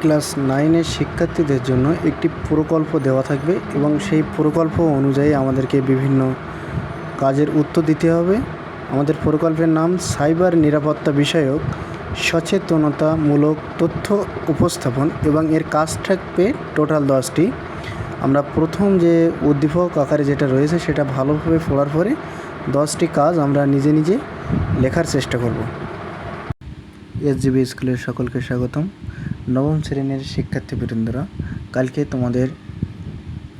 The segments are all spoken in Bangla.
ক্লাস নাইনের শিক্ষার্থীদের জন্য একটি প্রকল্প দেওয়া থাকবে এবং সেই প্রকল্প অনুযায়ী আমাদেরকে বিভিন্ন কাজের উত্তর দিতে হবে। আমাদের প্রকল্পের নাম সাইবার নিরাপত্তা বিষয়ক সচেতনতামূলক তথ্য উপস্থাপন এবং এর কাজ থাকবে টোটাল দশটি। আমরা প্রথম যে উদ্দীপক আকারে যেটা রয়েছে সেটা ভালোভাবে পড়ার পরে দশটি কাজ আমরা নিজে নিজে লেখার চেষ্টা করব। এসজিবি স্কুলের সকলকে স্বাগতম। নবম শ্রেণির শিক্ষার্থীবৃন্দরা কালকে তোমাদের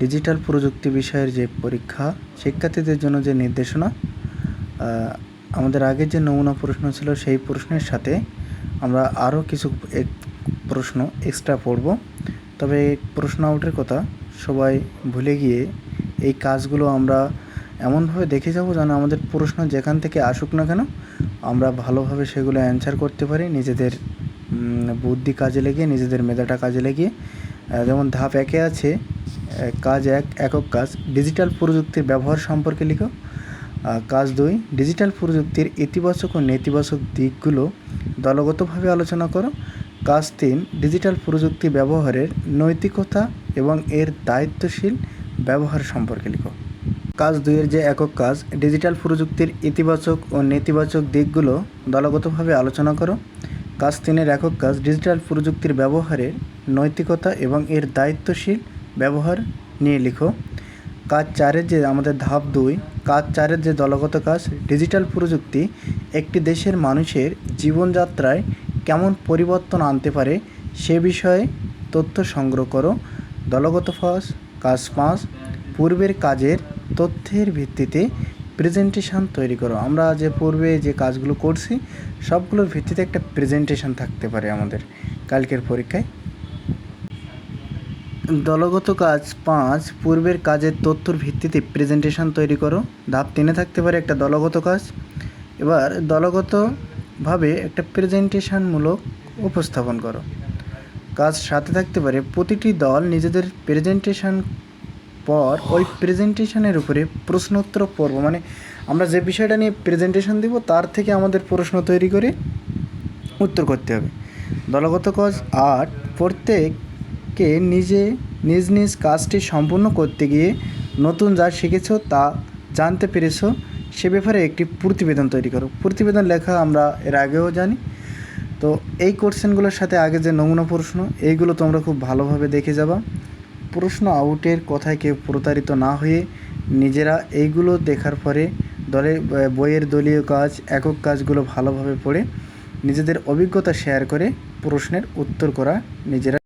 ডিজিটাল প্রযুক্তি বিষয়ের যে পরীক্ষা, শিক্ষার্থীদের জন্য যে নির্দেশনা আমাদের আগের যে নমুনা প্রশ্ন ছিল সেই প্রশ্নের সাথে আমরা আরও কিছু এক প্রশ্ন এক্সট্রা পড়ব। তবে প্রশ্ন আউটের কথা সবাই ভুলে গিয়ে এই কাজগুলো আমরা এমনভাবে দেখে যাব যেন আমাদের প্রশ্ন যেখান থেকে আসুক না কেন, আমরা ভালোভাবে সেগুলো অ্যান্সার করতে পারি, নিজেদের বুদ্ধি কাজে লেগে নিজেদের মেধাটা কাজে লাগিয়ে যেমন ধাপ একে আছে কাজ এক, একক কাজ। ডিজিটাল প্রযুক্তির ব্যবহার সম্পর্কে লিখো। কাজ দুই ডিজিটাল প্রযুক্তির ইতিবাচক ও নেতিবাচক দিকগুলো দলগতভাবে আলোচনা করো। কাজ তিন ডিজিটাল প্রযুক্তি ব্যবহারের নৈতিকতা এবং এর দায়িত্বশীল ব্যবহার সম্পর্কে লিখো। কাজ দুইয়ের যে একক কাজ ডিজিটাল প্রযুক্তির ইতিবাচক ও নেতিবাচক দিকগুলো দলগতভাবে আলোচনা করো। কাজ তিনের একক কাজ ডিজিটাল প্রযুক্তির ব্যবহারের নৈতিকতা এবং এর দায়িত্বশীল ব্যবহার নিয়ে লিখো। কাজ চারের যে আমাদের ধাপ দুই, কাজ চারের যে দলগত কাজ ডিজিটাল প্রযুক্তি একটি দেশের মানুষের জীবনযাত্রায় কেমন পরিবর্তন আনতে পারে সে বিষয়ে তথ্য সংগ্রহ করো। দলগত ফাঁস, কাজ পাঁচ পূর্বের কাজের তথ্যের ভিত্তিতে প্রেজেন্টেশন তৈরি করো। আমরা যে পূর্বে যে কাজগুলো করছি, সবগুলোর ভিত্তিতে একটা প্রেজেন্টেশন থাকতে পারে আমাদের কালকের পরীক্ষায়। দলগত কাজ পাঁচ, পূর্বের কাজের তথ্যর ভিত্তিতে প্রেজেন্টেশন তৈরি করো। ধাপ তিনে থাকতে পারে একটা দলগত কাজ। এবার দলগতভাবে একটা প্রেজেন্টেশনমূলক উপস্থাপন করো। কাজ সাথে থাকতে পারে প্রতিটি দল নিজেদের প্রেজেন্টেশন পর ওই প্রেজেন্টেশনের উপরে প্রশ্নোত্তর পর্ব মানে আমরা যে বিষয়টা নিয়ে প্রেজেন্টেশন দিব তার থেকে আমাদের প্রশ্ন তৈরি করে উত্তর করতে হবে। দলগত কাজ আট প্রত্যেককে নিজে নিজ নিজ কাজটি সম্পূর্ণ করতে গিয়ে নতুন যা শিখেছো তা জানতে পেরেছ, সে ব্যাপারে একটি প্রতিবেদন তৈরি করো। প্রতিবেদন লেখা আমরা এর আগেও জানি। তো এই কোশ্চেনগুলোর সাথে আগে যে নমুনা প্রশ্ন, এইগুলো তোমরা খুব ভালোভাবে দেখে যাবা। প্রশ্ন আউটের কথায় কেউ প্রতারিত না হয়ে নিজেরা এইগুলো দেখার পরে দলের বইয়ের দলীয় কাজ, একক কাজগুলো ভালোভাবে পড়ে নিজেদের অভিজ্ঞতা শেয়ার করে প্রশ্নের উত্তর করা নিজেরা